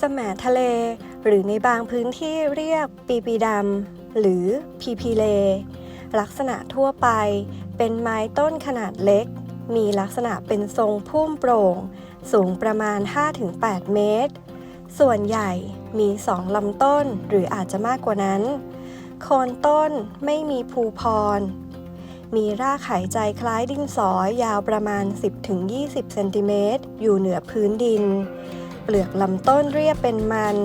สมทะเล หรือในบางพื้นที่เรียกปีปีดำหรือพีพีเล ลักษณะทั่วไปเป็นไม้ต้นขนาดเล็ก มีลักษณะเป็นทรงพุ่มโปร่ง สูงประมาณ 5-8 เมตร ส่วนใหญ่มีสองลำต้นหรืออาจจะมากกว่านั้น โคนต้นไม่มีภูพร มีรากหายใจคล้ายดินสอยาวประมาณ 10-20 เซนติเมตรอยู่เหนือพื้นดิน เปลือกลำต้นเรียบเป็นมัน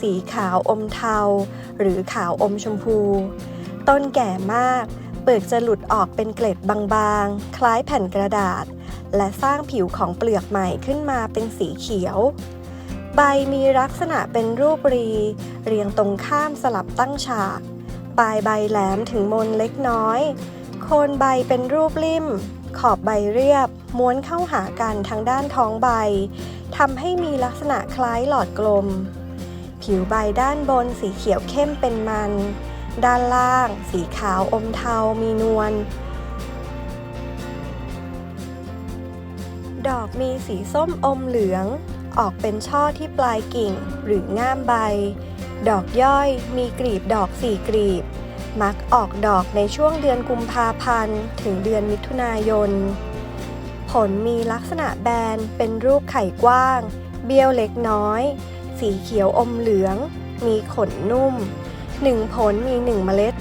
สีขาวอมเทา หรือขาวอมชมพู ต้นแก่มาก เปลือกจะหลุดออกเป็นเกล็ดบางๆ คล้ายแผ่นกระดาษ และสร้างผิวของเปลือกใหม่ขึ้นมาเป็นสีเขียว ใบมีลักษณะเป็นรูปรี เรียงตรงข้ามสลับตั้งฉาก ปลายใบแหลมถึงมนเล็กน้อย โคนใบเป็นรูปริ่ม ขอบใบเรียบ ม้วนเข้าหากันทางด้านท้องใบทำให้มีลักษณะคล้ายหลอดกลม ผิวใบด้านบนสีเขียวเข้มเป็นมัน ด้านล่าง สีขาวอมเทามีนวลดอกมีสีส้มอมเหลือง ออกเป็นช่อที่ปลายกิ่งหรือง่ามใบ ดอกย่อยมีกลีบดอกสี่กลีบ มักออกดอกในช่วงเดือนกุมภาพันธ์ ถึงเดือนมิถุนายน ผลมีลักษณะแบนเป็นรูปไข่กว้าง เบี้ยวเล็กน้อย สีเขียวอมเหลือง มีขนนุ่มหนึ่งผลมีหนึ่งเมล็ด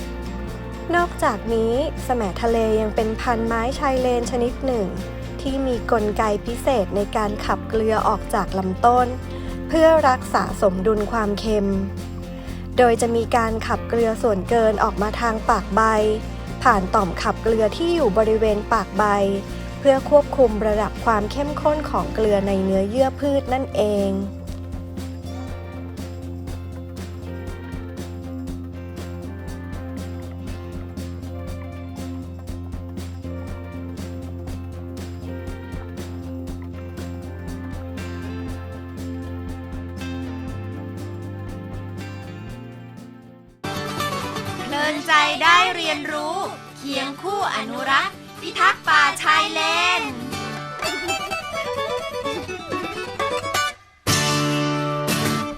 นอกจากนี้แสมทะเลยังเป็นพันไม้ชายเลนชนิดหนึ่ง ที่มีกลไกพิเศษในการขับเกลือออกจากลำต้น เพื่อรักษาสมดุลความเค็ม โดยจะมีการขับเกลือส่วนเกินออกมาทางปากใบ ผ่านต่อมขับเกลือที่อยู่บริเวณปากใบ เพื่อควบคุมระดับความเข้มข้นของเกลือในเนื้อเยื่อพืชนั่นเอง นใจได้เรียนรู้ เคียงคู่อนุรักษ์ พิทักษ์ป่าชายเลน